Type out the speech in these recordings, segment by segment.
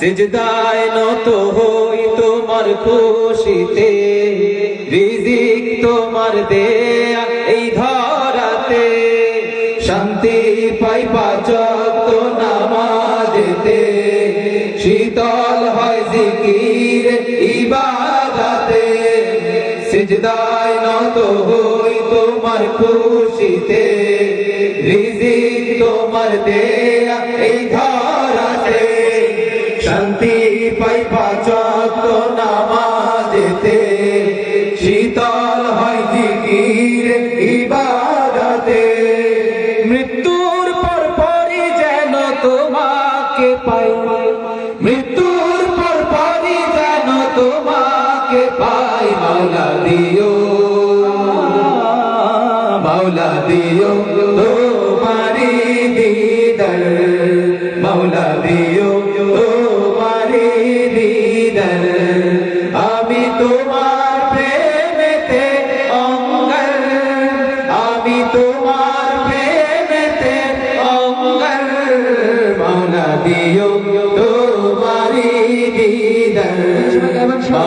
সিজদায় নত হই তোমার খুশিতে, রিজিক তোমার দেয়া এই ধরাতে। শান্তি পাই পাচক নামাজেতে, শীতল হয় জিকির ইবাদাতে। সিজদায় নত হই তোমার খুশিতে, রিজিক তোমার দেয়া এই ধরাতে শান্তি পাই পাচক নামাজেতে। শীতল হয় জিকির ইবাদতে। মৃত্যুর পর পরই যেন তোমাকে পাই। মৃত্যুর পর পরই যেন তোমাকে পাই, মাওলা দিও। মাওলা দিও।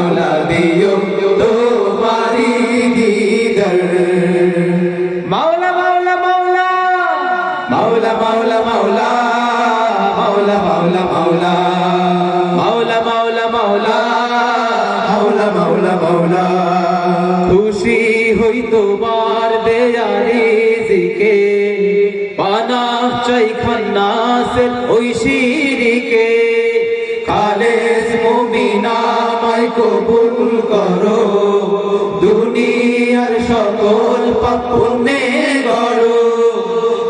মাওলা দিও তোমারি দিদার মাওলা মাওলা মাওলা মাওলা মাওলা মাওলা মাওলা মাওলা মাওলা মাওলা মাওলা মাওলা মাওলা মাওলা মাওলা খুশি হই তোমার দেয়ারি জিকে পানা চাই খান্নাসের ওই শিরিকে মাই কবুল করো। দুনিয়ার সকল পাপ পুণ্যে গড়ো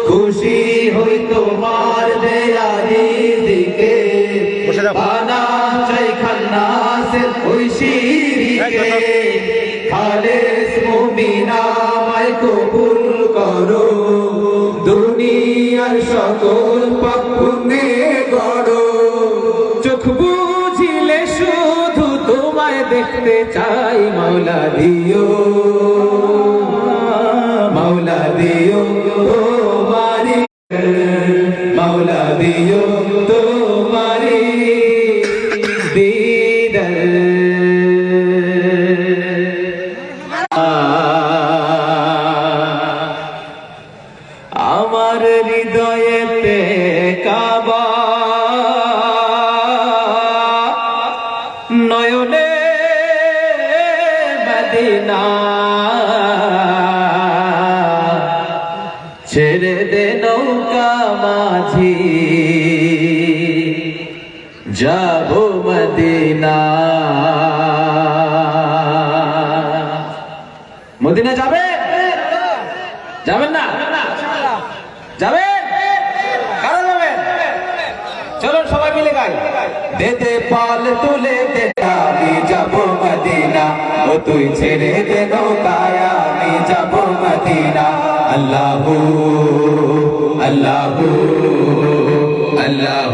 খুশি হই তোমার দেয়ারি দিকে। পানা চাই খালেস মুমিনা কবুল করো। দুনিয়ার সকল পাপ গড়ো দেখতে চাই মাওলা দিও। মাওলা দিও তোমারি। মাওলা দিও আমার কাবা যাব মদিনা মদিনা যাবে যাবেন না যাবেন কারা সবাই মিলে গাই। দে দে পাল তুলে দে আমি যাব মদিনা। ও তুই ছেড়ে দে নৌকায়, আমি যাব মদিনা। আল্লাহ আল্লাহ আল্লাহ।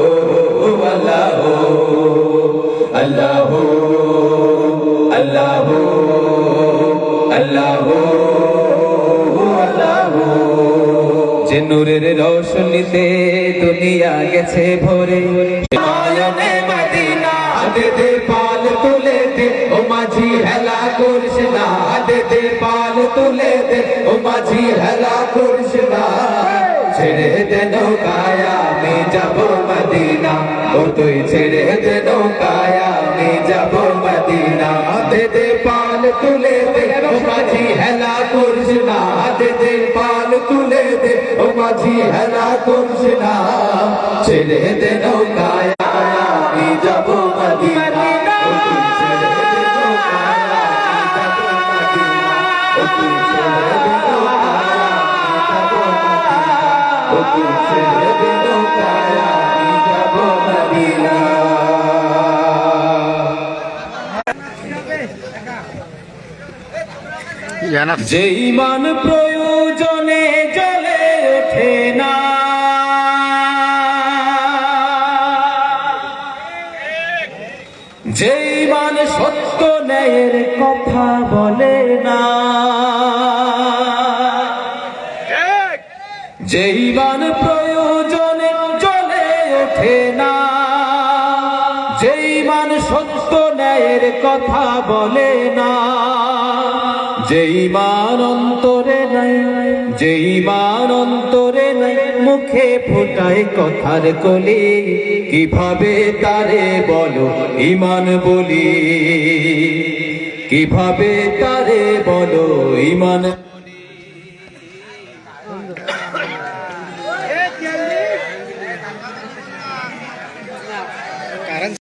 রোশনীতে দুনিয়া গেছে ভরে। ও মাঝি হেলা না দে। না, ছেড়ে দে নৌকায়, আমি যাব মদিনা। ও তুই ছেড়ে ও ছেড়ে দে নৌকায় আমি যাব মদিনা যেই মান প্রয়োজনে যেই মান সত্য ন্যায়ের কথা বলে না, যেই মান প্রয়োজনে চলে ওঠে না, যেই মান সত্য ন্যায়ের কথা বলে না। যেই মান অন্তরে নাই, যেই মান অন্তরে নাই, মুখে ফোটায় কথার কলি। কীভাবে তারে বলো ইমান বলি? কীভাবে তারে বলো ইমান